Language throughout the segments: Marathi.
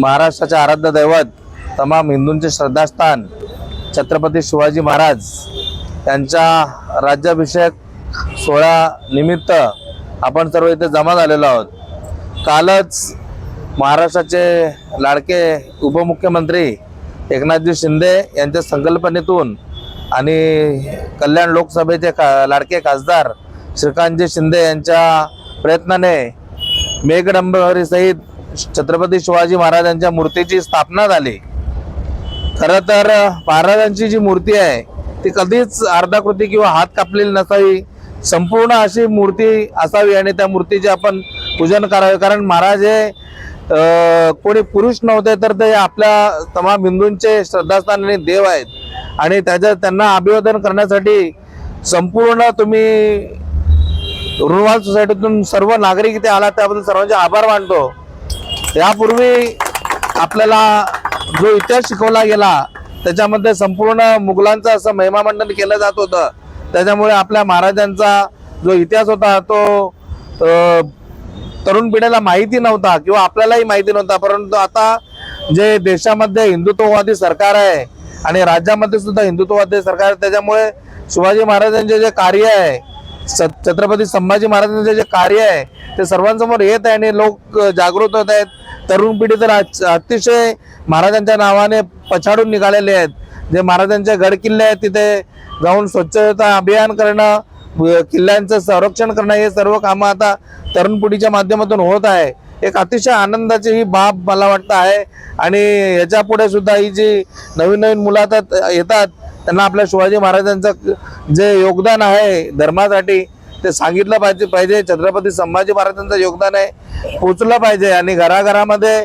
महाराष्ट्राचे आराध्य दैवत तमाम हिंदूंचे श्रद्धास्थान छत्रपती शिवाजी महाराज त्यांच्या राज्याभिषेक सोहळा निमित्त आपण सर्व इथे जमा झालेलो आहोत. कालच महाराष्ट्राचे लाडके उपमुख्यमंत्री एकनाथजी शिंदे यांच्या संकल्पनेतून आणि कल्याण लोकसभेचे का लाडके खासदार श्रीकांतजी शिंदे यांच्या प्रयत्नाने मेघडंबरीसहित छत्रपती शिवाजी महाराजांच्या मूर्तीची स्थापना झाली. खरं तर महाराजांची जी मूर्ती आहे ती कधीच अर्धाकृती किंवा हात कापलेली नसावी. संपूर्ण अशी मूर्ती असावी आणि त्या मूर्तीचे आपण पूजन करावे. कारण महाराज हे कोणी पुरुष नव्हते तर ते आपल्या तमाम हिंदूंचे श्रद्धास्थान आणि देव आहेत. आणि त्याच्या त्यांना अभिवादन करण्यासाठी संपूर्ण तुम्ही रुणवाल सोसायटीतून सर्व नागरिक इथे आला त्याबद्दल सर्वांचे आभार मानतो. यापूर्वी आपल्याला जो इतिहास शिकवला गेला त्याच्यामध्ये संपूर्ण मुघलांचं असं महिमामंडन केलं जात होतं. त्याच्यामुळे आपल्या महाराजांचा जो इतिहास होता तो तरुण पिढीला माहिती नव्हता किंवा आपल्यालाही माहिती नव्हता. परंतु आता जे देशामध्ये हिंदुत्ववादी सरकार आहे आणि राज्यामध्ये सुद्धा हिंदुत्ववादी सरकार आहे त्याच्यामुळे शिवाजी महाराजांचे जे कार्य आहे छत्रपती संभाजी महाराजांचे जे कार्य आहे ते सर्वांसमोर येत आहे आणि लोक जागृत होत आहेत. तरुण पिढी तर अतिशय महाराजांच्या नावाने पछाडून निघालेले आहेत. जे महाराजांचे गड किल्ले आहेत तिथे जाऊन स्वच्छता अभियान करणं किल्ल्यांचं संरक्षण करणं हे सर्व कामं आता तरुण पिढीच्या माध्यमातून होत आहे. एक अतिशय आनंदाची ही बाब मला वाटतं आहे. आणि याच्यापुढे सुद्धा ही जी नवीन नवीन मुलं आता येतात त्यांना आपल्या शिवाजी महाराजांचं जे योगदान आहे धर्मासाठी ते सांगितलं पाहिजे पाहिजे. छत्रपती संभाजी महाराजांचं योगदान आहे. पोचलं पाहिजे. आणि घराघरामध्ये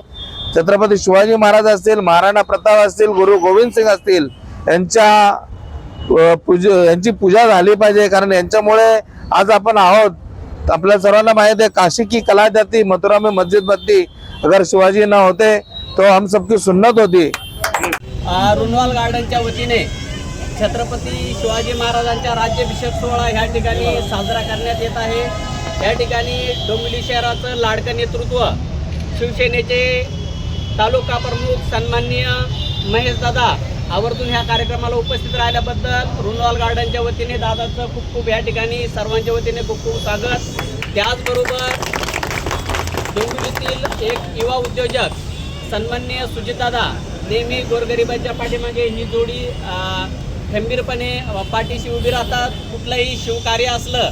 छत्रपती शिवाजी महाराज असतील महाराणा प्रताप असतील गुरु गोविंद सिंग असतील यांच्या पूज यांची पूजा झाली पाहिजे. कारण यांच्यामुळे आज आपण आहोत. आपल्या सर्वांना माहीत आहे काशी की कला जाती मथुरा में मस्जिद बत्ती अगर शिवाजी न होते तो हम सबकी सुन्नत होती. रुनवाल गार्डनच्या वतीने छत्रपती शिवाजी महाराजांच्या राज्याभिषेक सोहळा ह्या ठिकाणी साजरा करण्यात येत आहे. या ठिकाणी डोंबिवली शहराचं लाडकं नेतृत्व शिवसेनेचे तालुका प्रमुख सन्माननीय महेश दादा आवर्जून ह्या कार्यक्रमाला उपस्थित राहिल्याबद्दल रुनवाल गार्डनच्या वतीने दादाचं खूप खूप या ठिकाणी सर्वांच्या वतीने खूप खूप स्वागत. त्याचबरोबर डोंबिवलीतील एक युवा उद्योजक सन्माननीय सुजितदादा नेहमी गोरगरिबांच्या पाठीमागे ही जोडी खंबीरपणे पाठीशी उभी राहतात कुठलंही शिवकार्य असलं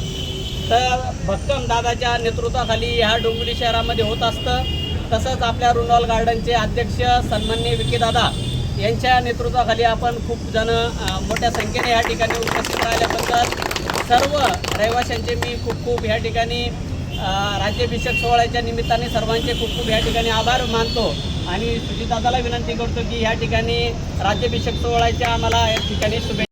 तर भक्कम दादाच्या नेतृत्वाखाली ह्या डोंबिवली शहरामध्ये होत असतं. तसंच आपल्या रुनॉल गार्डनचे अध्यक्ष सन्मान्य विकीदादा यांच्या नेतृत्वाखाली आपण खूप जण मोठ्या संख्येने या ठिकाणी उपस्थित राहिल्याबद्दल सर्व रहिवाशांचे मी खूप खूप या ठिकाणी राज्याभिषेक सोहळ्याच्या निमित्ताने सर्वांचे खूप खूप या ठिकाणी आभार मानतो. आणि सुजितदादाला विनंती करतो की ह्या ठिकाणी राज्याभिषेक सोहळ्याच्या आम्हाला या ठिकाणी शुभेच्छा